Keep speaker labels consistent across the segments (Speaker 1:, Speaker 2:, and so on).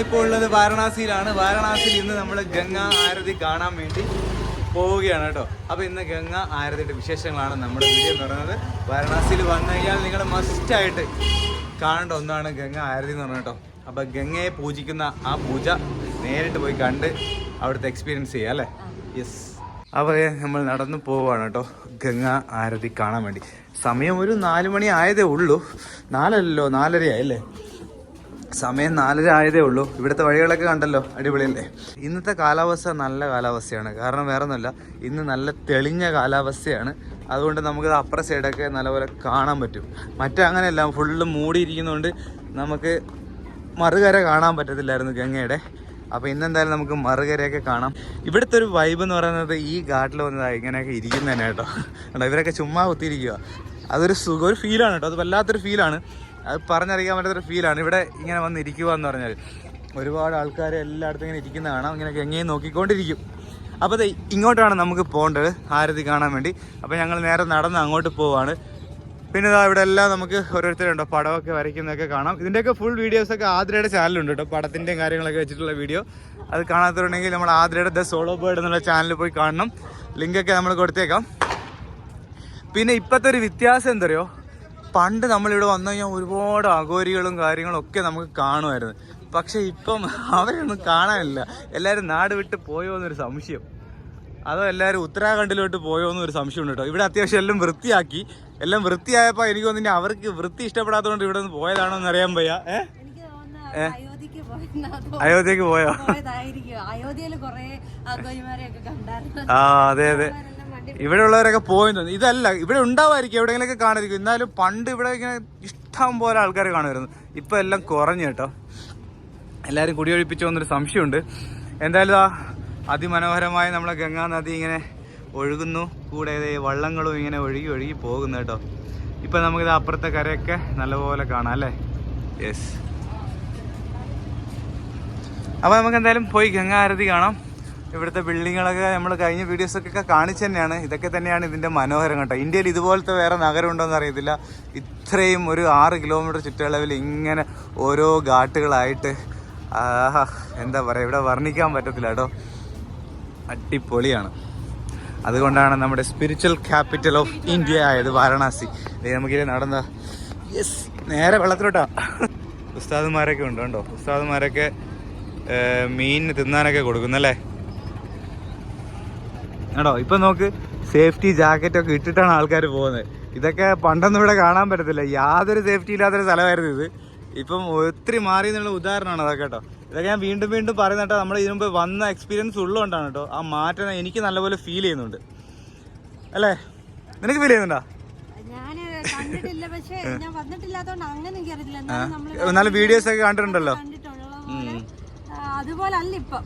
Speaker 1: ഞങ്ങളിപ്പോൾ ഉള്ളത് വാരണാസിയിലാണ്. വാരണാസിയിൽ ഇന്ന് നമ്മൾ ഗംഗാ ആരതി കാണാൻ വേണ്ടി പോവുകയാണ് കേട്ടോ. അപ്പോൾ ഇന്ന് ഗംഗ ആരതിയുടെ വിശേഷങ്ങളാണ് നമ്മുടെ വീഡിയോ എന്ന് പറയുന്നത്. വാരണാസിയിൽ വന്നു കഴിഞ്ഞാൽ നിങ്ങൾ മസ്റ്റായിട്ട് കാണേണ്ട ഒന്നാണ് ഗംഗ ആരതി എന്ന് പറഞ്ഞത് കേട്ടോ. അപ്പോൾ ഗംഗയെ പൂജിക്കുന്ന ആ പൂജ നേരിട്ട് പോയി കണ്ട് അവിടുത്തെ എക്സ്പീരിയൻസ് ചെയ്യുക അല്ലേ? യെസ് അപ്പോൾ നമ്മൾ നടന്നു പോവുകയാണ് കേട്ടോ ഗംഗ ആരതി കാണാൻ വേണ്ടി. സമയം ഒരു നാല് മണി ആയതേ ഉള്ളൂ. നാലല്ലോ നാലരയായല്ലേ? സമയം നാലര ആയതേ ഉള്ളൂ. ഇവിടുത്തെ വഴികളൊക്കെ കണ്ടല്ലോ അടിപൊളിയല്ലേ? ഇന്നത്തെ കാലാവസ്ഥ നല്ല കാലാവസ്ഥയാണ്. കാരണം വേറെ ഒന്നുമല്ല ഇന്ന് നല്ല തെളിഞ്ഞ കാലാവസ്ഥയാണ്. അതുകൊണ്ട് നമുക്ക് അപ്പുറ സൈഡൊക്കെ നല്ലപോലെ കാണാൻ പറ്റും. മറ്റേ അങ്ങനെയല്ല ഫുള്ള് മൂടിയിരിക്കുന്നതുകൊണ്ട് നമുക്ക് മറുകര കാണാൻ പറ്റത്തില്ലായിരുന്നു ഗംഗയുടെ. അപ്പോൾ ഇന്നെന്തായാലും നമുക്ക് മറുകരയൊക്കെ കാണാം. ഇവിടുത്തെ ഒരു വൈബ് എന്ന് പറയുന്നത് ഈ ഘാട്ടിൽ വന്നതാണ് ഇങ്ങനെയൊക്കെ ഇരിക്കുന്നതന്നെ കേട്ടോ. കണ്ടോ ഇവരൊക്കെ ചുമ്മാ കുത്തിയിരിക്കുക അതൊരു സുഖം ഒരു ഫീലാണ് കേട്ടോ. അത് വല്ലാത്തൊരു ഫീലാണ് അത് പറഞ്ഞറിയിക്കാൻ പറ്റാത്തൊരു ഫീലാണ് ഇവിടെ ഇങ്ങനെ വന്ന് ഇരിക്കുക എന്ന് പറഞ്ഞാൽ ഒരുപാട് ആൾക്കാർ എല്ലായിടത്തും ഇങ്ങനെ ഇരിക്കുന്ന കാണാം. ഇങ്ങനെ എങ്ങനെയും നോക്കിക്കൊണ്ടിരിക്കും. അപ്പോൾ അത് ഇങ്ങോട്ടാണ് നമുക്ക് പോകേണ്ടത് ആരതി കാണാൻ വേണ്ടി. അപ്പോൾ ഞങ്ങൾ നേരെ നടന്ന് അങ്ങോട്ട് പോവാണ്. പിന്നെ ഇതാ ഇവിടെ എല്ലാം നമുക്ക് ഓരോരുത്തരുണ്ടോ? പടമൊക്കെ വരയ്ക്കുന്നതൊക്കെ കാണാം. ഇതിന്റെയൊക്കെ ഫുൾ വീഡിയോസൊക്കെ ആതിരയുടെ ചാനലുണ്ട് കേട്ടോ. പടത്തിന്റെയും കാര്യങ്ങളൊക്കെ വെച്ചിട്ടുള്ള വീഡിയോ അത് കാണാത്തതുണ്ടെങ്കിൽ നമ്മൾ ആതിരയുടെ ദ സോളോ ബേർഡ് എന്നുള്ള ചാനലിൽ പോയി കാണണം. ലിങ്കൊക്കെ നമ്മൾ കൊടുത്തേക്കാം. പിന്നെ ഇപ്പോഴത്തെ ഒരു വ്യത്യാസം എന്തറിയോ? പണ്ട് നമ്മളിവിടെ വന്നു കഴിഞ്ഞാൽ ഒരുപാട് അഘോരികളും കാര്യങ്ങളും ഒക്കെ നമുക്ക് കാണുമായിരുന്നു. പക്ഷെ ഇപ്പം അവരൊന്നും കാണാനില്ല. എല്ലാവരും നാട് വിട്ട് പോയോ എന്നൊരു സംശയം. അതോ എല്ലാവരും ഉത്തരാഖണ്ഡിലോട്ട് പോയോ എന്നൊരു സംശയം ഉണ്ട് കേട്ടോ. ഇവിടെ അത്യാവശ്യം എല്ലാം വൃത്തിയാക്കി. എല്ലാം വൃത്തിയായപ്പോൾ എനിക്ക് തോന്നുന്നു അവർക്ക് വൃത്തി ഇഷ്ടപ്പെടാത്തതുകൊണ്ട് ഇവിടെ നിന്ന് പോയതാണോ എന്ന് അറിയാൻ വയ്യ. ഏ?
Speaker 2: എനിക്ക് തോന്നുന്നു അയോധ്യക്ക്
Speaker 1: പോയോ? ആ അതെ അതെ. ഇവിടെ ഉള്ളവരൊക്കെ പോയി തോന്നുന്നു ഇതല്ല ഇവിടെ ഉണ്ടാവായിരിക്കും എവിടെയെങ്കിലൊക്കെ കാണാതിരിക്കും എന്നാലും പണ്ട് ഇവിടെ ഇങ്ങനെ ഇഷ്ടം പോലെ ആൾക്കാർ കാണുമായിരുന്നു. ഇപ്പം എല്ലാം കുറഞ്ഞു കേട്ടോ. എല്ലാവരും കുടിയൊഴിപ്പിച്ചു വന്നൊരു സംശയമുണ്ട്. എന്തായാലും ആ അതിമനോഹരമായ നമ്മളെ ഗംഗാ നദി ഇങ്ങനെ ഒഴുകുന്നു. കൂടെ വള്ളങ്ങളും ഇങ്ങനെ ഒഴുകി ഒഴുകി പോകുന്നു കേട്ടോ. ഇപ്പം നമുക്കിത് അപ്പുറത്തെ കരയൊക്കെ നല്ലപോലെ കാണാം അല്ലേ? യെസ് അപ്പോൾ നമുക്ക് എന്തായാലും പോയി ഗംഗാ ആരതി കാണാം. ഇവിടുത്തെ ബിൽഡിങ്ങുകളൊക്കെ നമ്മൾ കഴിഞ്ഞ വീഡിയോസൊക്കെ കാണിച്ചു തന്നെയാണ്. ഇതൊക്കെ തന്നെയാണ് ഇതിന്റെ മനോഹരം കേട്ടോ. ഇന്ത്യയിൽ ഇതുപോലത്തെ വേറെ നഗരം ഉണ്ടോയെന്ന് അറിയത്തില്ല. ഇത്രയും ഒരു ആറ് കിലോമീറ്റർ ചുറ്റളവിൽ ഇങ്ങനെ ഓരോ ഘാട്ടുകളായിട്ട് എന്താ പറയുക ഇവിടെ വർണിക്കാൻ പറ്റത്തില്ല കേട്ടോ. അടിപൊളിയാണ്. അതുകൊണ്ടാണ് നമ്മുടെ സ്പിരിച്വൽ ക്യാപിറ്റൽ ഓഫ് ഇന്ത്യ ആയത് വാരണാസി. നമുക്കിത് നടന്ന യെസ് നേരെ വെള്ളത്തിലോട്ടാ. ഉസ്താദുമാരൊക്കെ ഉണ്ട്? കേട്ടോ ഉസ്താദുമാരൊക്കെ മീൻ തിന്നാനൊക്കെ കൊടുക്കുന്നല്ലേ? കേട്ടോ ഇപ്പൊ നോക്ക് സേഫ്റ്റി ജാക്കറ്റ് ഒക്കെ ഇട്ടിട്ടാണ് ആൾക്കാർ പോകുന്നത്. ഇതൊക്കെ പണ്ടൊന്നും ഇവിടെ കാണാൻ പറ്റത്തില്ല. യാതൊരു സേഫ്റ്റി ഇല്ലാത്തൊരു സ്ഥലമായിരുന്നു ഇത്. ഇപ്പം ഒത്തിരി മാറി എന്നുള്ള ഉദാഹരണമാണ് അതൊക്കെ കേട്ടോ. ഇതൊക്കെ ഞാൻ വീണ്ടും വീണ്ടും പറയുന്ന കേട്ടോ നമ്മൾ ഇതിനു മുമ്പ് വന്ന എക്സ്പീരിയൻസ് ഉള്ളതുകൊണ്ടാണ് കേട്ടോ. ആ മാറ്റം എനിക്ക് നല്ലപോലെ ഫീൽ ചെയ്യുന്നുണ്ട്. അല്ലേ? നിനക്ക് ഫീൽ ചെയ്യുന്നുണ്ടോ?
Speaker 2: എന്നാലും
Speaker 1: വീഡിയോസ് ഒക്കെ കണ്ടിട്ടുണ്ടല്ലോ.
Speaker 2: അതുപോലെ അല്ല ഇപ്പം.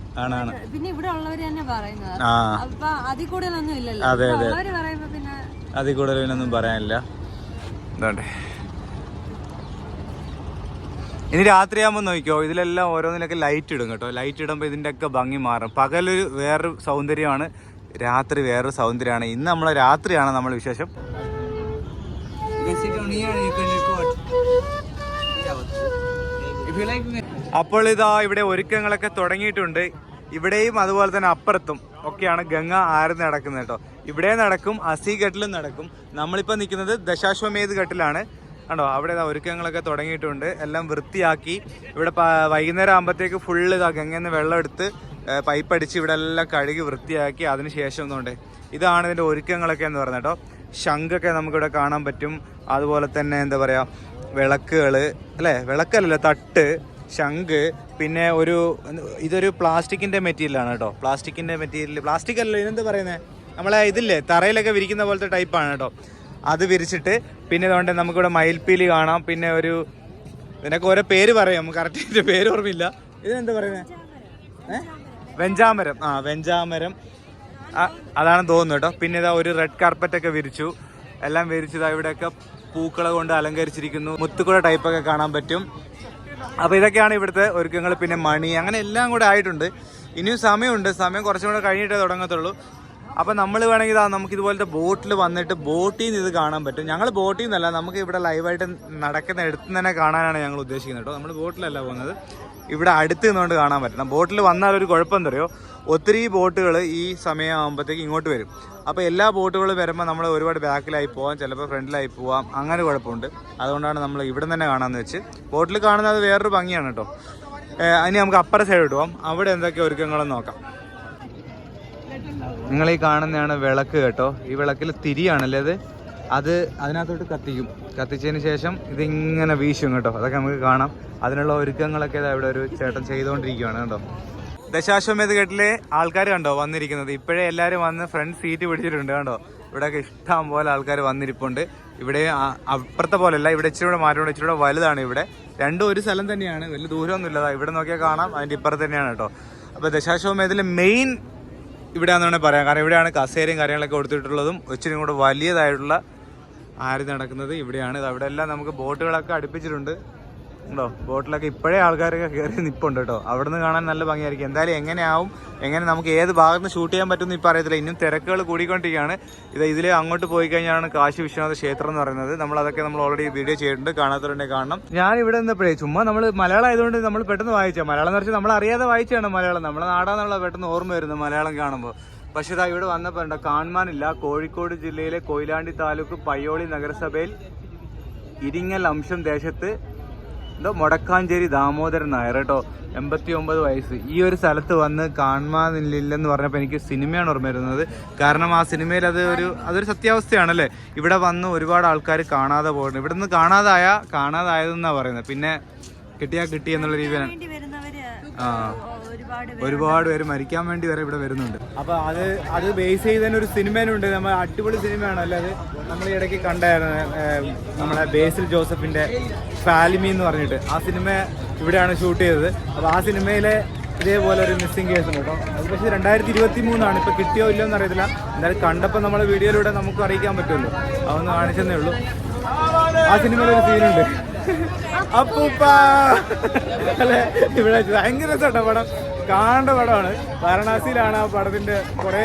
Speaker 2: പിന്നെ ഇവിടെ ഉള്ളവര് തന്നെ പറയുന്നത്.
Speaker 1: ആ.
Speaker 2: അപ്പൊ അതിൽ കൂടുതലൊന്നും ഇല്ലല്ലോ.
Speaker 1: അതെ, അതെ.
Speaker 2: പറയുമ്പോ പിന്നെ
Speaker 1: അതിൽ കൂടുതൽ പിന്നൊന്നും പറയാനില്ല. എന്താണ്ടേ ഇനി രാത്രിയാകുമ്പോൾ നോക്കിയോ ഇതിലെല്ലാം ഓരോന്നിലൊക്കെ ലൈറ്റ് ഇടും കേട്ടോ. ലൈറ്റ് ഇടുമ്പോൾ ഇതിന്റെ ഒക്കെ ഭംഗി മാറും. പകലൊരു വേറൊരു സൗന്ദര്യമാണ്. രാത്രി വേറൊരു സൗന്ദര്യമാണ്. ഇന്ന് നമ്മളെ രാത്രിയാണ് നമ്മൾ വിശേഷം. അപ്പോൾ ഇതാ ഇവിടെ ഒരുക്കങ്ങളൊക്കെ തുടങ്ങിയിട്ടുണ്ട്. ഇവിടെയും അതുപോലെ തന്നെ അപ്പുറത്തും ഒക്കെയാണ് ഗംഗ ആരതി നടക്കുന്നത് കേട്ടോ. ഇവിടെ നടക്കും അസി ഘട്ടിലും നടക്കും. നമ്മളിപ്പോൾ നിൽക്കുന്നത് ദശാശ്വമേധ് ഘട്ടിലാണ്. കണ്ടോ? അവിടെ ഒരുക്കങ്ങളൊക്കെ തുടങ്ങിയിട്ടുണ്ട്. എല്ലാം വൃത്തിയാക്കി. ഇവിടെ വൈകുന്നേരം ആകുമ്പോഴത്തേക്ക് ഫുള്ള് ഇതാ ഗംഗയിൽ നിന്ന് വെള്ളം എടുത്ത് പൈപ്പ് അടിച്ച് ഇവിടെ എല്ലാം കഴുകി വൃത്തിയാക്കി അതിന് ശേഷം ഒന്നുണ്ട്. ഇതാണ് ഇതിന്റെ ഒരുക്കങ്ങളൊക്കെ എന്ന് പറയുന്നത് കേട്ടോ. ശംഖൊക്കെ നമുക്കിവിടെ കാണാൻ പറ്റും. അതുപോലെ തന്നെ എന്താ പറയുക വിളക്കുകൾ അല്ലേ? വിളക്കല്ലല്ലോ തട്ട്. ശംഖ് പിന്നെ ഒരു ഇതൊരു പ്ലാസ്റ്റിക്കിന്റെ മെറ്റീരിയലാണ് കേട്ടോ. പ്ലാസ്റ്റിക്കിന്റെ മെറ്റീരിയൽ പ്ലാസ്റ്റിക് അല്ലല്ലോ ഇതെന്താ പറയുന്നത് നമ്മളെ ഇതില്ലേ തറയിലൊക്കെ വിരിക്കുന്ന പോലത്തെ ടൈപ്പാണ് കേട്ടോ. അത് വിരിച്ചിട്ട് പിന്നെ അതുകൊണ്ട് നമുക്കിവിടെ മയിൽപ്പീലി കാണാം. പിന്നെ ഒരു ഇതിനൊക്കെ ഓരോ പേര് പറയാം കറക്റ്റ് പേര് ഓർമ്മയില്ല. ഇതിനെന്താ പറയുന്നത് ഏഹ് വെഞ്ചാമരം. ആ വെഞ്ചാമരം. അതാണ് തോന്നുന്നു കേട്ടോ. പിന്നെ ഇതാ ഒരു റെഡ് കാർപ്പറ്റ് ഒക്കെ വിരിച്ചു. എല്ലാം വിരിച്ചതാ ഇവിടെയൊക്കെ പൂക്കളെ കൊണ്ട് അലങ്കരിച്ചിരിക്കുന്നു. മുത്തുക്കുട ടൈപ്പൊക്കെ കാണാൻ പറ്റും. അപ്പോൾ ഇതൊക്കെയാണ് ഇവിടുത്തെ ഒരുക്കങ്ങൾ പിന്നെ മണി അങ്ങനെ എല്ലാം കൂടെ ആയിട്ടുണ്ട്. ഇനിയും സമയമുണ്ട്. സമയം കുറച്ചും കൂടെ കഴിഞ്ഞിട്ടേ തുടങ്ങത്തുള്ളൂ. അപ്പൊ നമ്മൾ വേണമെങ്കിൽ ഇതാ നമുക്ക് ഇതുപോലത്തെ ബോട്ടിൽ വന്നിട്ട് ബോട്ടിൽ നിന്ന് ഇത് കാണാൻ പറ്റും. ഞങ്ങൾ ബോട്ടിൽ നിന്നല്ല നമുക്ക് ഇവിടെ ലൈവായിട്ട് നടക്കുന്ന എടുത്ത് തന്നെ കാണാനാണ് ഞങ്ങൾ ഉദ്ദേശിക്കുന്നത് കേട്ടോ. നമ്മൾ ബോട്ടിലല്ല പോകുന്നത്. ഇവിടെ അടുത്ത് നിന്നുകൊണ്ട് കാണാൻ പറ്റണം ബോട്ടിൽ വന്നാൽ ഒരു കുഴപ്പം എന്തറിയോ ഒത്തിരി ബോട്ടുകൾ ഈ സമയമാകുമ്പോഴത്തേക്ക് ഇങ്ങോട്ട് വരും. അപ്പോൾ എല്ലാ ബോട്ടുകളും വരുമ്പോൾ നമ്മൾ ഒരുപാട് ബാക്കിലായി പോവാം ചിലപ്പോൾ ഫ്രണ്ടിലായി പോവാം. അങ്ങനെ കുഴപ്പമുണ്ട്. അതുകൊണ്ടാണ് നമ്മൾ ഇവിടെ തന്നെ കാണാമെന്ന് വെച്ച്. ബോട്ടിൽ കാണുന്നത് വേറൊരു ഭംഗിയാണ് കേട്ടോ. ഇനി നമുക്ക് അപ്പുറ സൈഡ് പോവാം അവിടെ എന്തൊക്കെ ഒരുക്കങ്ങളെന്ന് നോക്കാം. നിങ്ങൾ ഈ കാണുന്നതാണ് വിളക്ക് കേട്ടോ. ഈ വിളക്കിൽ തിരിയാണല്ലേ അത്? അത് അതിനകത്തോട്ട് കത്തിക്കും. കത്തിച്ചതിന് ശേഷം ഇതിങ്ങനെ വീശും കേട്ടോ. അതൊക്കെ നമുക്ക് കാണാം. അതിനുള്ള ഒരുക്കങ്ങളൊക്കെ ഇവിടെ ഒരു ചേട്ടൻ ചെയ്തുകൊണ്ടിരിക്കുകയാണ് കേട്ടോ. ദശാശ്വമേധ കെട്ടിലെ ആൾക്കാർ കണ്ടോ വന്നിരിക്കുന്നത്? ഇപ്പോഴേ എല്ലാവരും വന്ന് ഫ്രണ്ട് സീറ്റ് പിടിച്ചിട്ടുണ്ട് കണ്ടോ? ഇവിടെയൊക്കെ ഇഷ്ടം പോലെ ആൾക്കാർ വന്നിരിപ്പുണ്ട്. ഇവിടെ അപ്പുറത്തെ പോലെയല്ല ഇവിടെ ഇച്ചിരി കൂടെ മാറ്റമുണ്ട് ഇച്ചിരി കൂടെ വലുതാണ് ഇവിടെ. രണ്ടും ഒരു സ്ഥലം തന്നെയാണ് വലിയ ദൂരമൊന്നും ഇല്ലതാ ഇവിടെ നോക്കിയാൽ കാണാം അതിന്റെ ഇപ്പുറത്ത് തന്നെയാണ് കേട്ടോ. അപ്പോൾ ദശാശ്വമേധയിലെ മെയിൻ ഇവിടെയാണെന്ന് വേണമെങ്കിൽ പറയാം. കാരണം ഇവിടെയാണ് കസേരയും കാര്യങ്ങളൊക്കെ കൊടുത്തിട്ടുള്ളതും ഇച്ചിരി കൂടെ വലിയതായിട്ടുള്ള ആര് നടക്കുന്നത് ഇവിടെയാണ്. അവിടെ എല്ലാം നമുക്ക് ബോട്ടുകളൊക്കെ അടുപ്പിച്ചിട്ടുണ്ട്. ഉണ്ടോ? ബോട്ടിലൊക്കെ ഇപ്പോഴേ ആൾക്കാരൊക്കെ കയറി നിപ്പുണ്ട് കേട്ടോ. അവിടെ നിന്ന് കാണാൻ നല്ല ഭംഗിയായിരിക്കും. എന്തായാലും എങ്ങനെയാവും? എങ്ങനെ നമുക്ക് ഏത് ഭാഗത്ത് നിന്ന് ഷൂട്ട് ചെയ്യാൻ പറ്റുമെന്ന് ഇപ്പോൾ അറിയത്തില്ല. ഇന്നും തിരക്കുകൾ കൂടിക്കൊണ്ടിരിക്കുകയാണ്. ഇത് ഇതിൽ അങ്ങോട്ട് പോയി കഴിഞ്ഞാണ് കാശി വിശ്വനാഥ ക്ഷേത്രം എന്ന് പറയുന്നത്. നമ്മൾ അതൊക്കെ നമ്മൾ ഓൾറെഡി വീഡിയോ ചെയ്തിട്ടുണ്ട്. കാണാത്തവരുണ്ടെങ്കിൽ കാണണം. ഞാൻ ഇവിടെ നിന്നപ്പോഴേ ചുമ്മാ നമ്മൾ മലയാളം ആയതുകൊണ്ട് നമ്മൾ പെട്ടെന്ന് വായിച്ചാൽ മലയാളം എന്ന് വെച്ചാൽ നമ്മൾ അറിയാതെ വായിച്ചാണ് മലയാളം. നമ്മളെ നാടാന്നുള്ള പെട്ടെന്ന് ഓർമ്മ വരുന്നത് മലയാളം കാണുമ്പോൾ പക്ഷേ ഇതാ ഇവിടെ വന്നപ്പോൾ ഉണ്ട് കാണാനില്ല കോഴിക്കോട് ജില്ലയിലെ കൊയിലാണ്ടി താലൂക്ക് പയ്യോളി നഗരസഭയിൽ ഇരിങ്ങൽ അംശം ദേശത്ത് എന്തോ മുടക്കാഞ്ചേരി ദാമോദരൻ നായർ കേട്ടോ. എൺപത്തി ഒമ്പത് വയസ്സ്. ഈ ഒരു സ്ഥലത്ത് വന്ന് കാണുമെന്നില്ലെന്ന് പറഞ്ഞപ്പോൾ എനിക്ക് സിനിമയാണ് ഓർമ്മ വരുന്നത്. കാരണം ആ സിനിമയിൽ അത് ഒരു അതൊരു സത്യാവസ്ഥയാണല്ലേ? ഇവിടെ വന്ന് ഒരുപാട് ആൾക്കാർ കാണാതെ പോകുന്നത് ഇവിടെ നിന്ന് കാണാതായ കാണാതായതെന്നാണ് പറയുന്നത്. പിന്നെ കിട്ടിയാ കിട്ടി എന്നുള്ള രീതിയിലാണ്. ആ.
Speaker 2: ഒരുപാട്
Speaker 1: പേര് മരിക്കാൻ വേണ്ടി വരെ ഇവിടെ വരുന്നുണ്ട്. അപ്പൊ അത് അത് ബേസ് ചെയ്ത് തന്നെ ഒരു സിനിമയിലുണ്ട് നമ്മൾ അടിപൊളി സിനിമയാണ്. അല്ലാതെ നമ്മൾ ഇടയ്ക്ക് കണ്ടായിരുന്നു നമ്മുടെ നമ്മളെ ബേസിൽ ജോസഫിന്റെ ഫാലിമി എന്ന് പറഞ്ഞിട്ട്. ആ സിനിമ ഇവിടെയാണ് ഷൂട്ട് ചെയ്തത്. അപ്പൊ ആ സിനിമയിലെ ഇതേപോലെ ഒരു മിസ്സിംഗ് കേസ് ഉണ്ട് കേട്ടോ. അത് പക്ഷേ രണ്ടായിരത്തി ഇരുപത്തി മൂന്നാണ് ഇപ്പൊ കിട്ടിയോ ഇല്ലയോ എന്ന് അറിയത്തില്ല. എന്തായാലും കണ്ടപ്പോൾ നമ്മളെ വീഡിയോയിലൂടെ നമുക്ക് അറിയിക്കാൻ പറ്റുമല്ലോ. അതൊന്ന് കാണിച്ചെന്നേ ഉള്ളൂ. ആ സിനിമയിൽ ഒരു സീനുണ്ട് അപ്പൂപ്പ. അല്ലെ? ഇവിടെ ഭയങ്കര രസമുണ്ട് പടം. കാണേണ്ട പടമാണ്. വാരണാസിയിലാണ് ആ പടത്തിന്റെ കുറെ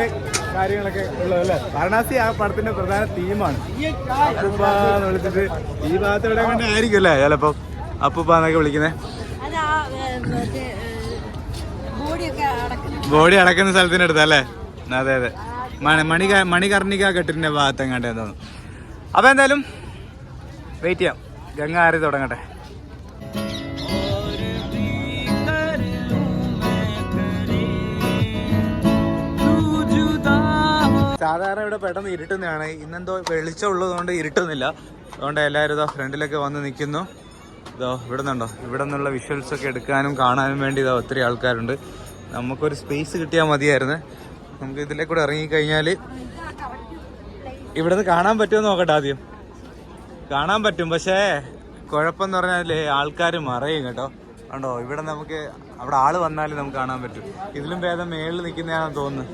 Speaker 1: കാര്യങ്ങളൊക്കെ ഉള്ളത് അല്ലേ? വാരണാസി ആ പടത്തിന്റെ പ്രധാന തീമാണ് അപ്പൂപ്പ എന്ന് വിളിച്ചിട്ട് ഈ ഭാഗത്ത് ഇവിടെ കണ്ട ആയിരിക്കും അല്ലേ? ചിലപ്പോ അപ്പൂപ്പ എന്നൊക്കെ വിളിക്കുന്നത് ബോഡി അടക്കുന്ന സ്ഥലത്തിന്റെ അടുത്ത് അല്ലേ? അതെ അതെ. മണി മണി മണികർണിക കെട്ടിന്റെ ഭാഗത്ത് എങ്ങാണ്ടേ തോന്നുന്നു അപ്പൊ എന്തായാലും വെയിറ്റ് ചെയ്യാം. ആരി തുടങ്ങട്ടെ. സാധാരണ ഇവിടെ പെട്ടെന്ന് ഇരുട്ടുന്നതാണ്. ഇന്നെന്തോ വെളിച്ചം ഉള്ളതുകൊണ്ട് ഇരുട്ടുന്നില്ല. അതുകൊണ്ട് എല്ലാവരും ഇതോ ഫ്രണ്ടിലൊക്കെ വന്ന് നിൽക്കുന്നു. ഇതോ ഇവിടെ നിന്നുണ്ടോ ഇവിടെ നിന്നുള്ള വിഷ്വൽസ് ഒക്കെ എടുക്കാനും കാണാനും വേണ്ടി ഇതോ ഒത്തിരി ആൾക്കാരുണ്ട്. നമുക്കൊരു സ്പേസ് കിട്ടിയാൽ മതിയായിരുന്നു. നമുക്ക് ഇതിലേക്കൂടെ കൂടെ ഇറങ്ങിക്കഴിഞ്ഞാൽ ഇവിടെ നിന്ന് കാണാൻ പറ്റുമോ നോക്കട്ടെ ആദ്യം. കാണാൻ പറ്റും പക്ഷേ കുഴപ്പമെന്ന് പറഞ്ഞാൽ ആൾക്കാർ മറയും കേട്ടോ. കണ്ടോ ഇവിടെ നമുക്ക് അവിടെ ആൾ വന്നാലും നമുക്ക് കാണാൻ പറ്റും. ഇതിലും ഭേദം മേളിൽ നിൽക്കുന്നതാണെന്ന് തോന്നുന്നു.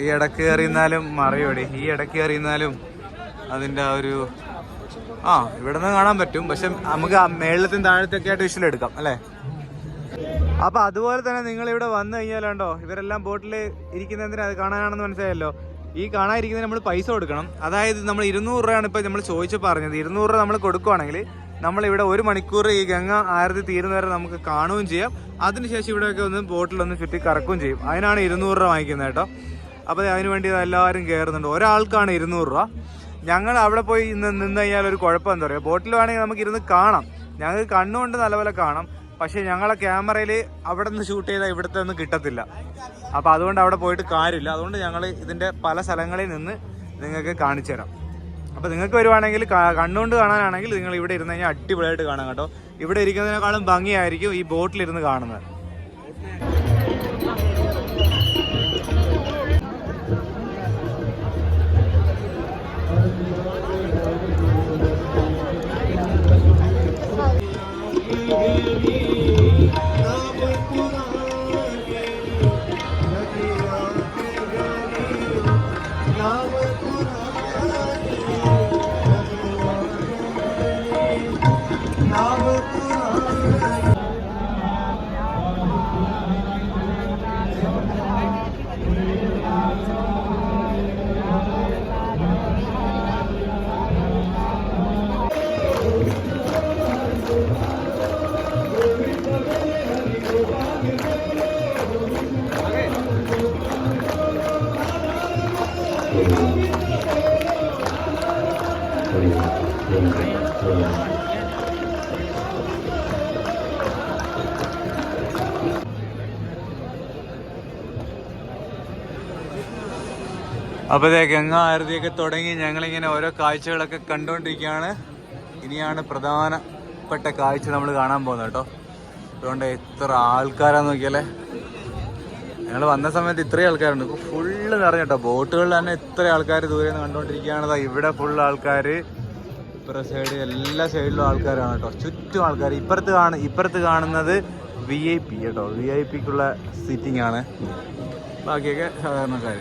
Speaker 1: ഈ ഇടയ്ക്ക് എറിയുന്നാലും മറയോടെ ഈ ഇടയ്ക്ക് എറിയുന്നാലും അതിന്റെ ആ ഒരു ആ ഇവിടെ നിന്ന് കാണാൻ പറ്റും. പക്ഷെ നമുക്ക് ആ മേളത്തിനും താഴത്തൊക്കെ ആയിട്ട് വിഷയം എടുക്കാം അല്ലേ? അപ്പൊ അതുപോലെ തന്നെ നിങ്ങൾ ഇവിടെ വന്നു കഴിഞ്ഞാലുണ്ടോ ഇവരെല്ലാം ബോട്ടിൽ ഇരിക്കുന്നതിന് അത് കാണാനാണെന്ന് മനസ്സിലായല്ലോ. ഈ കാണാതിരിക്കുന്നതിന് നമ്മൾ പൈസ കൊടുക്കണം. അതായത് നമ്മൾ ഇരുന്നൂറ് രൂപയാണ് ഇപ്പോൾ നമ്മൾ ചോദിച്ചു പറഞ്ഞത്. ഇരുന്നൂറ് രൂപ നമ്മൾ കൊടുക്കുവാണെങ്കിൽ നമ്മളിവിടെ ഒരു മണിക്കൂർ ഈ ഗംഗ ആരതി തീരുന്നവരെ നമുക്ക് കാണുകയും ചെയ്യാം. അതിനുശേഷം ഇവിടെയൊക്കെ ഒന്ന് ബോട്ടിലൊന്ന് ചുറ്റി കറക്കുകയും ചെയ്യും. അതിനാണ് ഇരുന്നൂറ് രൂപ വാങ്ങിക്കുന്നത് കേട്ടോ. അപ്പോൾ അതിന് വേണ്ടി എല്ലാവരും കയറുന്നുണ്ട്. ഒരാൾക്കാണ് ഇരുന്നൂറ് രൂപ. ഞങ്ങൾ അവിടെ പോയി നിന്ന് നിന്ന് കഴിഞ്ഞാൽ ഒരു കുഴപ്പം എന്താ പറയുക? ബോട്ടിൽ വേണമെങ്കിൽ നമുക്ക് ഇരുന്ന് കാണാം. ഞങ്ങൾക്ക് കണ്ണുകൊണ്ട് നല്ലപോലെ കാണാം. പക്ഷേ ഞങ്ങളെ ക്യാമറയിൽ അവിടെ നിന്ന് ഷൂട്ട് ചെയ്താൽ ഇവിടുത്തെ ഒന്നും കിട്ടത്തില്ല. അപ്പോൾ അതുകൊണ്ട് അവിടെ പോയിട്ട് കാര്യമില്ല. അതുകൊണ്ട് ഞങ്ങൾ ഇതിന്റെ പല സ്ഥലങ്ങളിൽ നിന്ന് നിങ്ങൾക്ക് കാണിച്ചു തരാം. അപ്പോൾ നിങ്ങൾക്ക് വരുവാണെങ്കിൽ കണ്ണുകൊണ്ട് കാണാനാണെങ്കിൽ നിങ്ങൾ ഇവിടെ ഇരുന്ന് കഴിഞ്ഞാൽ അടിപൊളിയായിട്ട് കാണാം കേട്ടോ. ഇവിടെ ഇരിക്കുന്നതിനേക്കാളും ഭംഗിയായിരിക്കും ഈ ബോട്ടിലിരുന്ന് കാണുന്നത്.
Speaker 3: അപ്പോൾ ഇതേ ഗംഗാ ആരതിയൊക്കെ തുടങ്ങി? ഞങ്ങളിങ്ങനെ ഓരോ കാഴ്ചകളൊക്കെ കണ്ടുകൊണ്ടിരിക്കുകയാണ്. ഇനിയാണ് പ്രധാനപ്പെട്ട കാഴ്ച നമ്മൾ കാണാൻ പോകുന്നത് കേട്ടോ. അതുകൊണ്ട് എത്ര ആൾക്കാരാന്ന് നോക്കിയാലേ. ഞങ്ങൾ വന്ന സമയത്ത് ഇത്രയും ആൾക്കാരുണ്ട്. ഇപ്പോൾ ഫുള്ള് നിറഞ്ഞു ബോട്ടുകളിൽ തന്നെ ഇത്ര ആൾക്കാർ ദൂരെ നിന്ന് കണ്ടുകൊണ്ടിരിക്കുകയാണ് ഇവിടെ ഫുള്ള് ആൾക്കാർ ഇപ്പുറ സൈഡ് എല്ലാ സൈഡിലും ആൾക്കാരാണ് കേട്ടോ. ചുറ്റും ആൾക്കാർ ഇപ്പുറത്ത് കാണു ഇപ്പുറത്ത് കാണുന്നത് വി ഐ പി കേട്ടോ. വി ഐ പിക്കുള്ള സീറ്റിംഗ് ആണ്. ബാക്കിയൊക്കെ സാധാരണക്കാർ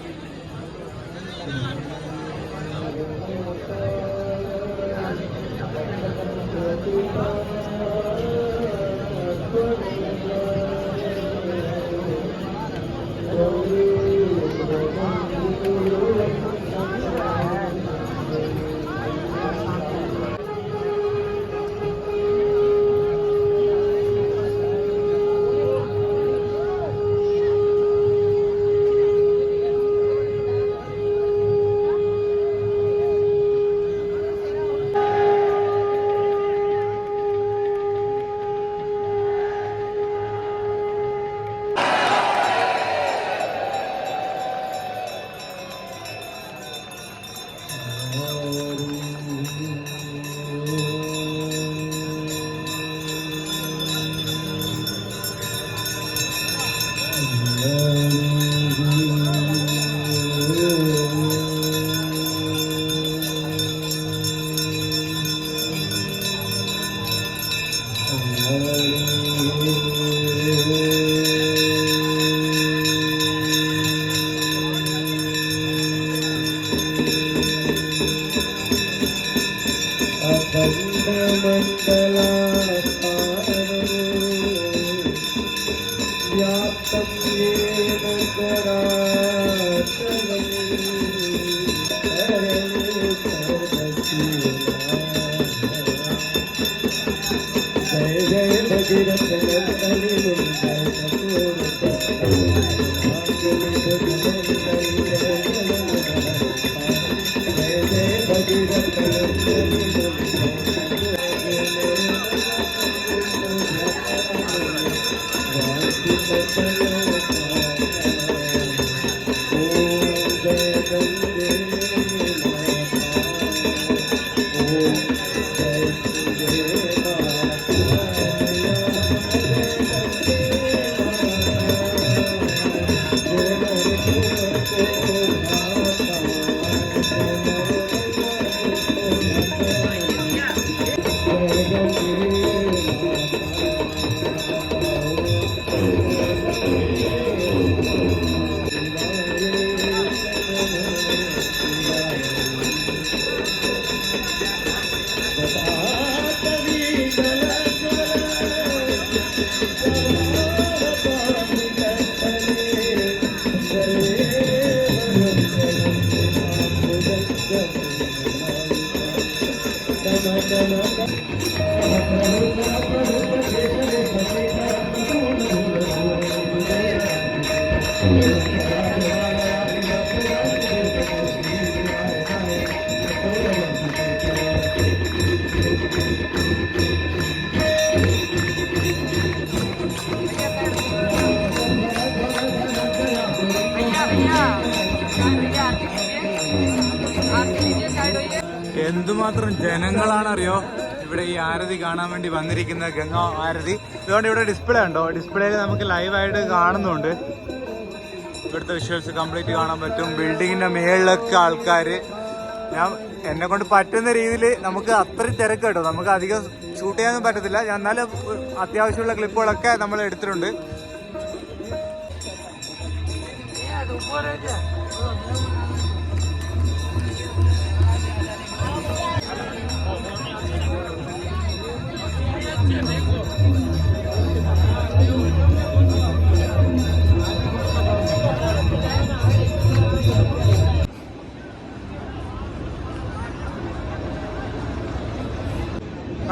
Speaker 3: എന്തുമാത്രം ജനങ്ങളാണറിയോ ഇവിടെ ഈ ആരതി കാണാൻ വേണ്ടി വന്നിരിക്കുന്ന ഗംഗ ആരതി. ഇതുകൊണ്ട് ഇവിടെ ഡിസ്പ്ലേ ഉണ്ടോ? ഡിസ്പ്ലേയിൽ നമുക്ക് ലൈവായിട്ട് കാണുന്നുണ്ട്. ഇവിടുത്തെ വിഷ്വൽസ് കംപ്ലീറ്റ് കാണാൻ പറ്റും. ബിൽഡിങ്ങിന്റെ മേളിലൊക്കെ ആൾക്കാർ ഞാൻ എന്നെ കൊണ്ട് പറ്റുന്ന രീതിയിൽ നമുക്ക് അത്ര തിരക്ക് കേട്ടോ. നമുക്ക് അധികം ഷൂട്ട് ചെയ്യാനൊന്നും പറ്റത്തില്ല. ഞാൻ എന്നാലും അത്യാവശ്യമുള്ള ക്ലിപ്പുകളൊക്കെ നമ്മൾ എടുത്തിട്ടുണ്ട്.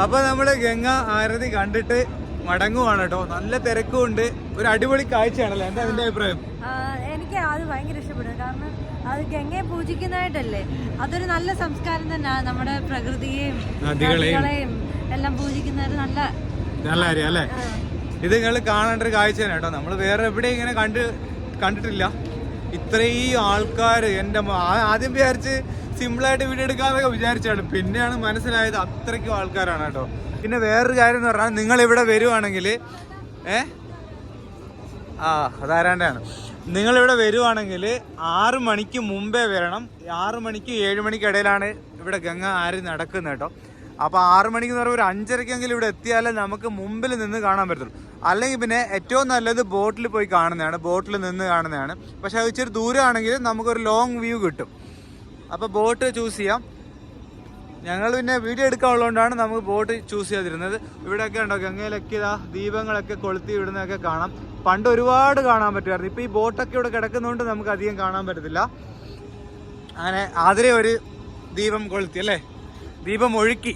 Speaker 3: അപ്പൊ നമ്മൾ ഗംഗ ആരതി കണ്ടിട്ട് മടങ്ങുവാണ് കേട്ടോ. നല്ല തിരക്കുണ്ട് ഒരു അടിപൊളി കാഴ്ചയാണല്ലേ? എന്താ അതിന്റെ അഭിപ്രായം?
Speaker 2: എനിക്ക് അത് ഭയങ്കര ഇഷ്ടപ്പെടും. കാരണം അത് ഗംഗയെ പൂജിക്കുന്നതായിട്ടല്ലേ? അതൊരു നല്ല സംസ്കാരം തന്നെയാണ് നമ്മുടെ പ്രകൃതിയെയും
Speaker 1: നദികളെയും.
Speaker 2: എല്ലാം നല്ല
Speaker 1: നല്ല കാര്യം അല്ലേ? ഇത് നിങ്ങൾ കാണേണ്ട ഒരു കാഴ്ച തന്നെ കേട്ടോ. നമ്മൾ വേറെ എവിടെ ഇങ്ങനെ കണ്ട് കണ്ടിട്ടില്ല. ഇത്രയും ആൾക്കാർ എന്റെ ആദ്യം വിചാരിച്ച് സിമ്പിളായിട്ട് വീഡിയോ എടുക്കാന്നൊക്കെ വിചാരിച്ചാണ്. പിന്നെയാണ് മനസ്സിലായത് അത്രയ്ക്കും ആൾക്കാരാണ് കേട്ടോ. പിന്നെ വേറൊരു കാര്യം എന്ന് പറഞ്ഞാൽ നിങ്ങൾ ഇവിടെ വരുവാണെങ്കിൽ ഏ? ആ അതാരാണ്ടാണ്? നിങ്ങളിവിടെ വരുവാണെങ്കിൽ ആറ് മണിക്ക് മുമ്പേ വരണം. ആറ് മണിക്ക് ഏഴ് മണിക്ക് ഇടയിലാണ് ഇവിടെ ഗംഗ ആര് നടക്കുന്നത് കേട്ടോ. അപ്പോൾ ആറ് മണിക്ക് പറയുമ്പോൾ ഒരു അഞ്ചരക്കെങ്കിലും ഇവിടെ എത്തിയാലേ നമുക്ക് മുമ്പിൽ നിന്ന് കാണാൻ പറ്റത്തുള്ളൂ. അല്ലെങ്കിൽ പിന്നെ ഏറ്റവും നല്ലത് ബോട്ടിൽ പോയി കാണുന്നതാണ്. ബോട്ടിൽ നിന്ന് കാണുന്നതാണ്. പക്ഷെ അത് ഇച്ചിരി ദൂരമാണെങ്കിൽ നമുക്കൊരു ലോങ് വ്യൂ കിട്ടും. അപ്പോൾ ബോട്ട് ചൂസ് ചെയ്യാം. ഞങ്ങൾ പിന്നെ വീഡിയോ എടുക്കാനുള്ളതുകൊണ്ടാണ് നമുക്ക് ബോട്ട് ചൂസ് ചെയ്തിരുന്നത് ഇവിടെയൊക്കെ ഉണ്ടോ? ഗംഗയിലൊക്കെ ഇതാ ദീപങ്ങളൊക്കെ കൊളുത്തി വിടുന്നതൊക്കെ കാണാം. പണ്ട് ഒരുപാട് കാണാൻ പറ്റുമായിരുന്നു. ഇപ്പോൾ ഈ ബോട്ടൊക്കെ ഇവിടെ കിടക്കുന്നതുകൊണ്ട് നമുക്ക് അധികം കാണാൻ പറ്റത്തില്ല. അങ്ങനെ ആതിരെ ഒരു ദീപം കൊളുത്തി അല്ലേ? ദീപം ഒഴുക്കി.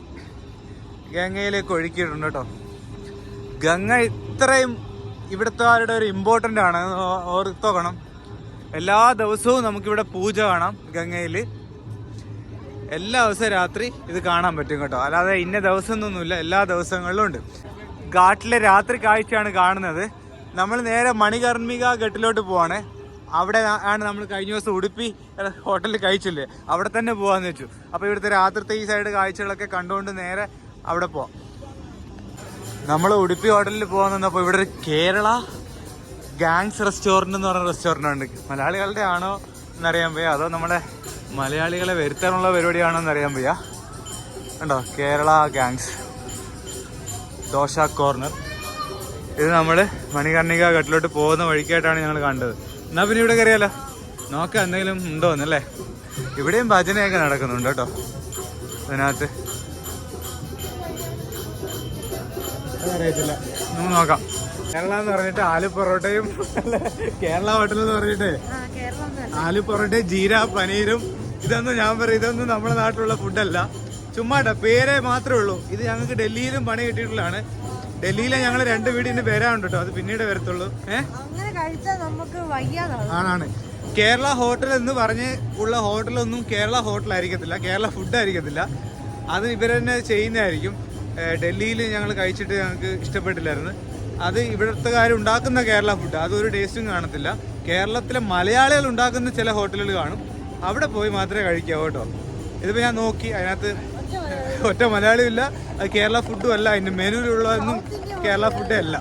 Speaker 1: ഗംഗയിലേക്ക് ഒഴുക്കിയിട്ടുണ്ട് കേട്ടോ. ഗംഗ ഇത്രയും ഇവിടുത്തുകാരുടെ ഒരു ഇമ്പോർട്ടന്റ് ആണ്. ഓർത്തോക്കണം എല്ലാ ദിവസവും നമുക്കിവിടെ പൂജ കാണാം ഗംഗയിൽ എല്ലാ ദിവസവും രാത്രി ഇത് കാണാൻ പറ്റും കേട്ടോ. അല്ലാതെ ഇന്ന ദിവസം എന്നൊന്നുമില്ല എല്ലാ ദിവസങ്ങളിലും ഉണ്ട്. ഘാട്ടിലെ രാത്രി കാഴ്ചയാണ് കാണുന്നത്. നമ്മൾ നേരെ മണികർമ്മിക ഘട്ടിലോട്ട് പോവാണ്. അവിടെ ആണ് നമ്മൾ കഴിഞ്ഞ ദിവസം ഉടുപ്പി ഹോട്ടലിൽ കഴിച്ചില്ലേ? അവിടെ തന്നെ പോവാന്ന് വെച്ചു. അപ്പോൾ ഇവിടുത്തെ രാത്രിത്തെ ഈ സൈഡ് കാഴ്ചകളൊക്കെ കണ്ടുകൊണ്ട് നേരെ അവിടെ പോവാം. നമ്മൾ ഉടുപ്പി ഹോട്ടലിൽ പോകാൻ നിന്നപ്പോൾ ഇവിടെ ഒരു കേരള ഗാങ്സ് റെസ്റ്റോറന്റ് എന്ന് പറഞ്ഞ റെസ്റ്റോറന്റ് ഉണ്ട്. മലയാളികളുടെ ആണോ എന്നറിയാൻ വയ്യ. അതോ നമ്മുടെ മലയാളികളെ വരുത്താനുള്ള പരിപാടിയാണോ എന്നറിയാൻ വയ്യ. ഉണ്ടോ കേരള ഗാങ്സ്. ദോശ കോർണർ. ഇത് നമ്മൾ മണികർണിക ഘട്ടിലോട്ട് പോകുന്ന വഴിക്കായിട്ടാണ് ഞങ്ങൾ കണ്ടത്. എന്നാൽ പിന്നെ ഇവിടെ കയറിയാലോ? നോക്കാം എന്തെങ്കിലും ഉണ്ടോ എന്നല്ലേ ഇവിടെയും ഭജനയൊക്കെ നടക്കുന്നുണ്ട് കേട്ടോ. അതിനകത്ത് അതറിയത്തില്ല നമുക്ക് നോക്കാം. കേരള എന്ന് പറഞ്ഞിട്ട് ആലു പൊറോട്ടയും കേരള ഹോട്ടൽ എന്ന് പറഞ്ഞിട്ട് ആലു പൊറോട്ടയും ജീര പനീരും. ഇതൊന്നും ഞാൻ പറയും ഇതൊന്നും നമ്മുടെ നാട്ടിലുള്ള ഫുഡല്ല ചുമ്മാട്ടെ പേരെ മാത്രമേ ഉള്ളൂ. ഇത് ഞങ്ങൾക്ക് ഡൽഹിയിലും പണി കിട്ടിയിട്ടുള്ളതാണ്. ഡൽഹിയിലെ ഞങ്ങൾ രണ്ട് വീടിന് പേരാണ് കേട്ടോ അത് പിന്നീട് വരത്തുള്ളൂ. ഏഹ് ആണാണ്. കേരള ഹോട്ടൽ എന്ന് പറഞ്ഞ് ഉള്ള ഹോട്ടലൊന്നും കേരള ഹോട്ടൽ ആയിരിക്കത്തില്ല കേരള ഫുഡ് ആയിരിക്കത്തില്ല. അത് ഇവർ തന്നെ ചെയ്യുന്നതായിരിക്കും. ഡൽഹിയിൽ ഞങ്ങൾ കഴിച്ചിട്ട് ഞങ്ങൾക്ക് ഇഷ്ടപ്പെട്ടില്ലായിരുന്നു. അത് ഇവിടുത്തെ ഉണ്ടാക്കുന്ന കേരള ഫുഡ് അതൊരു ടേസ്റ്റും കാണത്തില്ല. കേരളത്തിലെ മലയാളികൾ ഉണ്ടാക്കുന്ന ചില ഹോട്ടലുകൾ കാണും. അവിടെ പോയി മാത്രമേ കഴിക്കാവൂ കേട്ടോ. ഇതിപ്പോൾ ഞാൻ നോക്കി അതിനകത്ത് ഒറ്റ മലയാളി ഇല്ല. അത് കേരള ഫുഡും അല്ല. അതിന്റെ മെനുവിലുള്ളതൊന്നും കേരള ഫുഡേ അല്ല.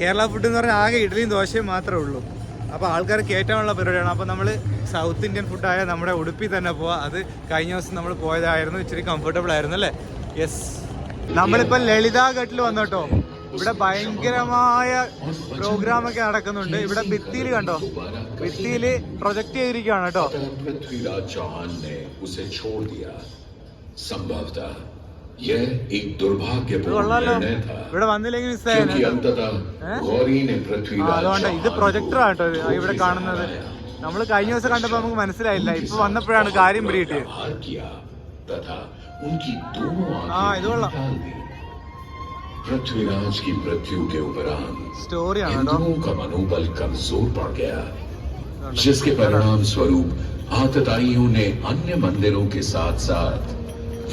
Speaker 1: കേരള ഫുഡ് എന്ന് പറഞ്ഞാൽ ആകെ ഇഡ്ഡലിയും ദോശയും മാത്രമേ ഉള്ളൂ. അപ്പോൾ ആൾക്കാർ കയറ്റാനുള്ള പരിപാടിയാണ്. അപ്പോൾ നമ്മൾ സൗത്ത് ഇന്ത്യൻ ഫുഡായ നമ്മുടെ ഉടുപ്പി തന്നെ പോവാം. അത് കഴിഞ്ഞ ദിവസം നമ്മൾ പോയതായിരുന്നു. ഇച്ചിരി കംഫർട്ടബിൾ ആയിരുന്നു അല്ലേ? യെസ് നമ്മളിപ്പോ ലളിതാ ഘട്ടിൽ വന്നോട്ടോ. ഇവിടെ ഭയങ്കരമായ പ്രോഗ്രാം ഒക്കെ നടക്കുന്നുണ്ട്. ഇവിടെ ഭിത്തിയിൽ കണ്ടോ? ഭിത്തിയിൽ പ്രൊജക്ട് ചെയ്തിരിക്കുകയാണ് കേട്ടോ. ഇവിടെ വന്നില്ലെങ്കിൽ അതുകൊണ്ട് ഇത്
Speaker 4: പ്രൊജക്ടറാണ്
Speaker 1: ആട്ടോ ഇവിടെ കാണുന്നത്. നമ്മൾ കഴിഞ്ഞ ദിവസം കണ്ടപ്പോൾ നമുക്ക് മനസ്സിലായില്ല. ഇപ്പൊ വന്നപ്പോഴാണ് കാര്യം
Speaker 4: പിടിയിട്ട് तथा उनकी दोनों आँखें निकाल दी। पृथ्वीराज की मृत्यु के उपरांत इंद्रों का मनोबल कमज़ोर पड़ गया। जिसके परिणाम स्वरूप आतताइयों ने अन्य मंदिरों के साथ साथ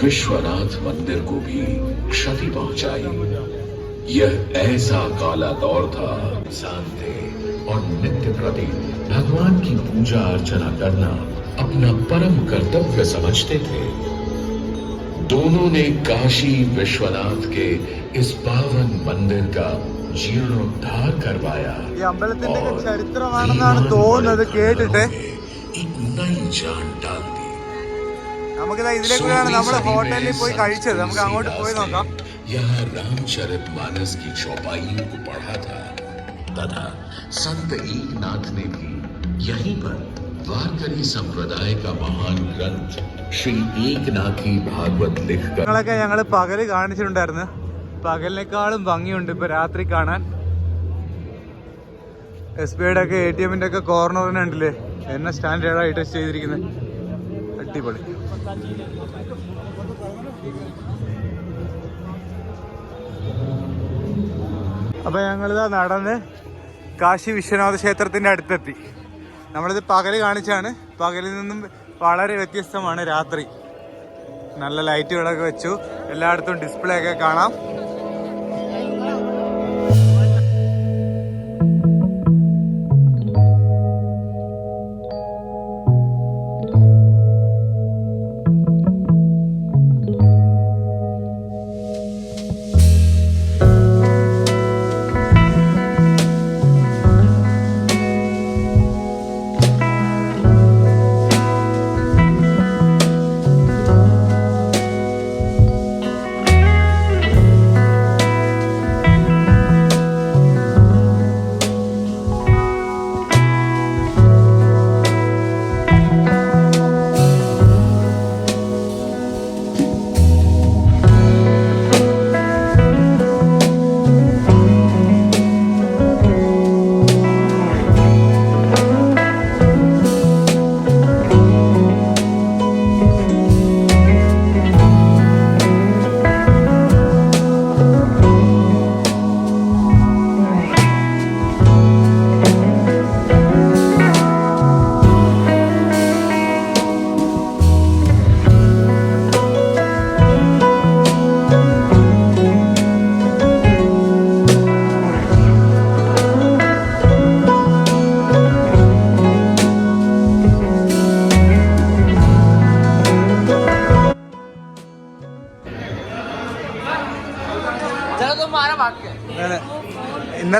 Speaker 4: विश्वनाथ मंदिर को भी क्षति पहुंचाई। यह ऐसा काला दौर था इंसान थे और नित्य प्रति भगवान की पूजा अर्चना करना अपना परम कर्तव्य समझते थे। दोनों ने काशी विश्वनाथ के इस पावन मंदिर का जीर्णोद्धार करवाया
Speaker 1: ഈ അമ്പലത്തിന്റെ ഒക്കെ ചരിത്രമാണെന്നാണ് തോന്നുന്നത് കേട്ടിട്ട്
Speaker 4: एक नई जान डाल दी
Speaker 1: നമുക്കിതാ ഇതിലേക്കൂടെയാണ് നമ്മൾ ഹോട്ടലിൽ പോയി കഴിച്ചത് നമുക്ക് അങ്ങോട്ട് പോയി നോക്കാം
Speaker 4: यहाँ रामचरित मानस की चौपाइयों को पढ़ा था तथा संत एकनाथ ने भी यहीं पर वारकरी संप्रदाय का महान ग्रंथ ശ്രീ ഏകനാഥി
Speaker 1: ഭാഗവത് ഞങ്ങൾ പകൽ കാണിച്ചിട്ടുണ്ടായിരുന്നു. പകലിനേക്കാളും ഭംഗിയുണ്ട് ഇപ്പൊ രാത്രി കാണാൻ. എസ് ബി ഐയുടെ ഒക്കെ എ ടി എമ്മിന്റെ ഒക്കെ കോർണറിന് ഉണ്ടല്ലേ? എന്നെ സ്റ്റാൻഡേർഡായി ടെസ്റ്റ് ചെയ്തിരിക്കുന്നത് അടിപൊളി. അപ്പൊ ഞങ്ങളിതാ നടന്ന് കാശി വിശ്വനാഥ ക്ഷേത്രത്തിന്റെ അടുത്തെത്തി. നമ്മളിത് പകൽ കാണിച്ചാണ്. പകലിൽ നിന്നും വളരെ വ്യത്യസ്തമാണ് രാത്രി. നല്ല ലൈറ്റുകളൊക്കെ വെച്ചു. എല്ലായിടത്തും ഡിസ്പ്ലേ ഒക്കെ കാണാം.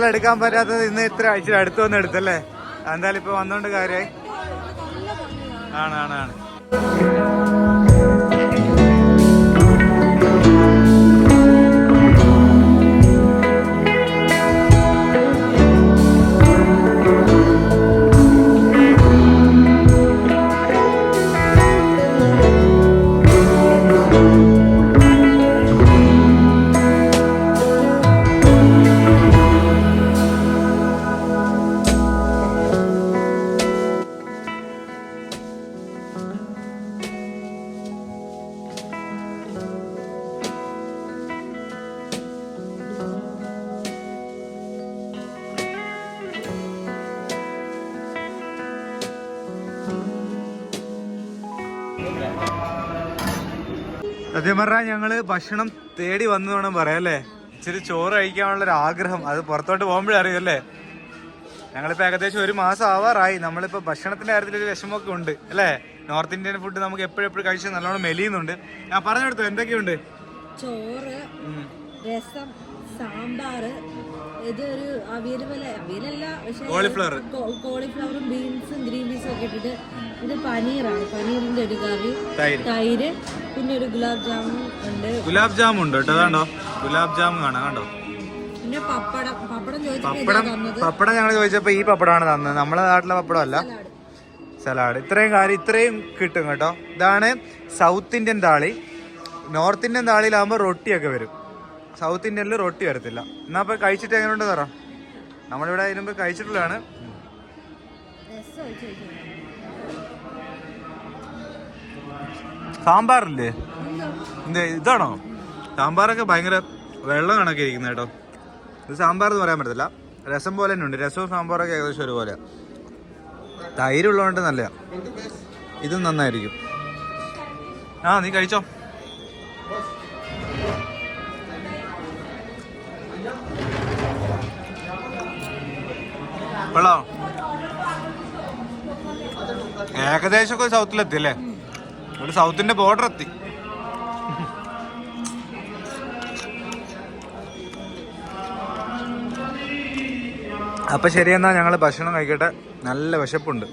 Speaker 1: ഇന്നലെ എടുക്കാൻ പറ്റാത്തത് ഇന്ന് ഇത്ര ആഴ്ച അടുത്ത് വന്ന് എടുത്തല്ലേ? എന്തായാലും ഇപ്പൊ വന്നോണ്ട് കാര്യമായി ആണ് ആണ്. ഭക്ഷണം തേടി വന്നു വേണം പറയാം അല്ലേ? ഇച്ചിരി ചോറ് കഴിക്കാനുള്ള ഒരു ആഗ്രഹം. അത് പുറത്തോട്ട് പോകുമ്പോഴേ അറിയല്ലേ ഞങ്ങളിപ്പോ ഏകദേശം ഒരു മാസം ആവാറായി. നമ്മളിപ്പോൾ ഭക്ഷണത്തിന്റെ കാര്യത്തിൽ ഒരു വിഷമമൊക്കെ ഉണ്ട് അല്ലേ? നോർത്ത് ഇന്ത്യൻ ഫുഡ് നമുക്ക് എപ്പോഴും എപ്പോഴും കഴിച്ച് നല്ലോണം മെലിയുന്നുണ്ട്. ഞാൻ പറഞ്ഞെടുത്തു എന്തൊക്കെയുണ്ട്?
Speaker 2: ചോറ് രസം ഇതൊരു അവിയൽ പോലെ അവിയലല്ല പക്ഷേ
Speaker 1: കോളിഫ്ലവർ
Speaker 2: കോളിഫ്ലവറും ബീൻസും ഗ്രീൻ പീസും ഒക്കെ ഇട്ടിട്ട് ഇത് പനീറാണ്. പനീറിന്റെ ഒരു കറി.
Speaker 1: തൈര്.
Speaker 2: പിന്നെ ഒരു ഗുലാബ് ജാമുൻ ഉണ്ട്.
Speaker 1: ഗുലാബ് ജാമുൻ ഉണ്ട് കേട്ടോ കണ്ടോ? ഗുലാബ് ജാമുൻ കാണാം കണ്ടോ?
Speaker 2: പിന്നെ പപ്പടം. പപ്പടം
Speaker 1: പപ്പടം പപ്പടം ഞങ്ങൾ ചോദിച്ചപ്പോ ഈ പപ്പടമാണ് തന്നത്. നമ്മളെ നാട്ടിലെ പപ്പടം അല്ല.
Speaker 2: സലാഡ്.
Speaker 1: സലാഡ്. ഇത്രയും കാര്യം ഇത്രയും കിട്ടും കേട്ടോ. ഇതാണ് south Indian thali. North Indian താളിയിലാകുമ്പോൾ റൊട്ടിയൊക്കെ വരും. സൗത്ത് ഇന്ത്യനിൽ റൊട്ടി വരത്തില്ല. എന്നാ ഇപ്പൊ കഴിച്ചിട്ട് എങ്ങനെയുണ്ട് തറ നമ്മളിവിടെ അതിനുമ്പ് കഴിച്ചിട്ടുള്ളതാണ്. സാമ്പാറില്ലേ? എന്ത് ഇതാണോ? സാമ്പാറൊക്കെ ഭയങ്കര വെള്ളം കണക്കെ ഇരിക്കുന്നത് കേട്ടോ. ഇത് സാമ്പാർ എന്ന് പറയാൻ പറ്റത്തില്ല. രസം പോലെ തന്നെ ഉണ്ട്. രസവും സാമ്പാറൊക്കെ ഏകദേശം ഒരുപോലെ. തൈരുള്ളതുകൊണ്ട് നല്ല ഇതും നന്നായിരിക്കും. ആ നീ കഴിച്ചോ? കൊള്ളാം ഏകദേശമൊക്കെ സൗത്തിലെത്തി അല്ലേ? ഒരു സൗത്തിന്റെ ബോർഡർ എത്തി. അപ്പൊ ശരിയെന്നാ ഞങ്ങൾ ഭക്ഷണം കഴിക്കട്ടെ. നല്ല വിശപ്പുണ്ട്.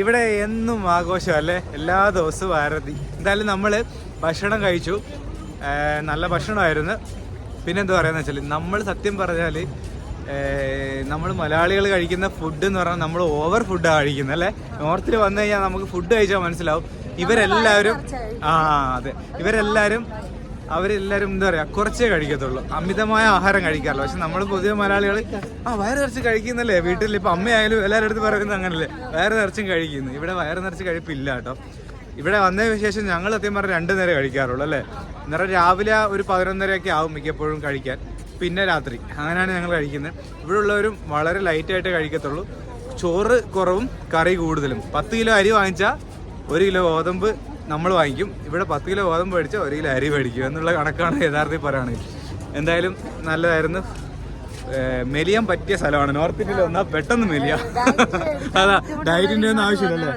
Speaker 1: ഇവിടെ എന്നും ആഘോഷം അല്ലേ? എല്ലാ ദിവസവും ആരതി. എന്തായാലും നമ്മൾ ഭക്ഷണം കഴിച്ചു. നല്ല ഭക്ഷണമായിരുന്നു. പിന്നെ എന്താ പറയാന്ന് വെച്ചാൽ നമ്മൾ സത്യം പറഞ്ഞാൽ നമ്മൾ മലയാളികൾ കഴിക്കുന്ന ഫുഡ് എന്ന് പറഞ്ഞാൽ നമ്മൾ ഓവർ ഫുഡാണ് കഴിക്കുന്നത് അല്ലേ? നോർത്തിൽ വന്നു കഴിഞ്ഞാൽ നമുക്ക് ഫുഡ് കഴിച്ചാൽ മനസ്സിലാവും. ഇവരെല്ലാവരും ആ അതെ. ഇവരെല്ലാവരും അവരെല്ലാവരും എന്താ പറയാ കുറച്ചേ കഴിക്കത്തുള്ളൂ. അമിതമായ ആഹാരം കഴിക്കാറില്ല. പക്ഷെ നമ്മൾ പൊതുവെ മലയാളികൾ ആ വയറ് നിറച്ച് കഴിക്കുന്നല്ലേ വീട്ടിൽ ഇപ്പൊ അമ്മയായാലും എല്ലാവരുടെ അടുത്ത് പറയുന്നത് അങ്ങനല്ലേ. വയറ് നിറച്ചും കഴിക്കുന്നു. ഇവിടെ വയറ് നിറച്ച് കഴിപ്പില്ല കേട്ടോ. ഇവിടെ വന്നതിന് ശേഷം ഞങ്ങൾ സത്യം പറഞ്ഞാൽ രണ്ട് നേരം കഴിക്കാറുള്ളൂ അല്ലേ? അന്നേരം രാവിലെ ഒരു പതിനൊന്നരയൊക്കെ ആവും മിക്കപ്പോഴും കഴിക്കാൻ. പിന്നെ രാത്രി. അങ്ങനെയാണ് ഞങ്ങൾ കഴിക്കുന്നത് ഇവിടെ ഉള്ളവരും വളരെ ലൈറ്റായിട്ട് കഴിക്കത്തുള്ളൂ. ചോറ് കുറവും കറി കൂടുതലും. പത്ത് കിലോ അരി വാങ്ങിച്ചാൽ ഒരു കിലോ ഗോതമ്പ് നമ്മൾ വാങ്ങിക്കും. ഇവിടെ പത്ത് കിലോ ഗോതമ്പ് മേടിച്ചാൽ ഒരു കിലോ അരി മേടിക്കും എന്നുള്ള കണക്കാണ് യഥാർത്ഥത്തിൽ പറയുകയാണെങ്കിൽ എന്തായാലും നല്ലതായിരുന്നു. മെലിയാൻ പറ്റിയ സ്ഥലമാണ്. നോർത്ത് ഇന്ത്യയിൽ വന്നാൽ പെട്ടെന്ന് മെലിയാ. അതാ ഡയറ്റിന്റെ ഒന്നും ആവശ്യമില്ലല്ലോ?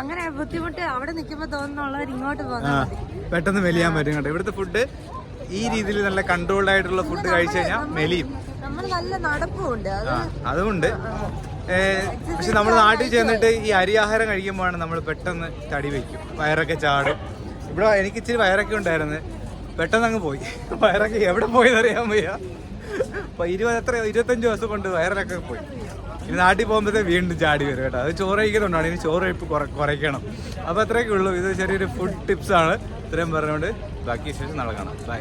Speaker 2: അങ്ങനെ ബുദ്ധിമുട്ട് അവിടെ നിൽക്കുമ്പോൾ തോന്നുന്നുള്ളവർ ഇങ്ങോട്ട്
Speaker 1: പെട്ടെന്ന് മെലിയാൻ പറ്റും കേട്ടോ. ഇവിടുത്തെ ഫുഡ് ഈ രീതിയിൽ നല്ല കൺട്രോൾഡ് ആയിട്ടുള്ള ഫുഡ് കഴിച്ചു കഴിഞ്ഞാൽ മെലിയും. അതുകൊണ്ട് പക്ഷെ നമ്മൾ നാട്ടിൽ ചെന്നിട്ട് ഈ അരിയാഹാരം കഴിക്കുമ്പോഴാണ് നമ്മൾ പെട്ടെന്ന് തടി വയ്ക്കും. വയറൊക്കെ ചാടും. ഇവിടെ എനിക്ക് ഇച്ചിരി വയറൊക്കെ ഉണ്ടായിരുന്നു. പെട്ടെന്ന് അങ്ങ് പോയി. വയറൊക്കെ എവിടെ പോയെന്നറിയാൻ വയ്യ. അപ്പൊ ഇരുപത് എത്ര ഇരുപത്തഞ്ച് ദിവസം കൊണ്ട് വയറിലൊക്കെ പോയി. ഇനി നാട്ടിൽ പോകുമ്പോഴത്തേ വീണ്ടും ചാടി വരും കേട്ടോ. അത് ചോറ് കഴിക്കുന്നുണ്ടാണ് ഇനി ചോറ് കഴിപ്പ് കുറയ്ക്കണം. അപ്പോൾ അത്രയൊക്കെ ഉള്ളൂ. ഇത് ചെറിയൊരു ഫുഡ് ടിപ്സ് ആണ്. ഇത്രയും പറഞ്ഞുകൊണ്ട് ബാക്കി ശേഷം നടക്കണം ബൈ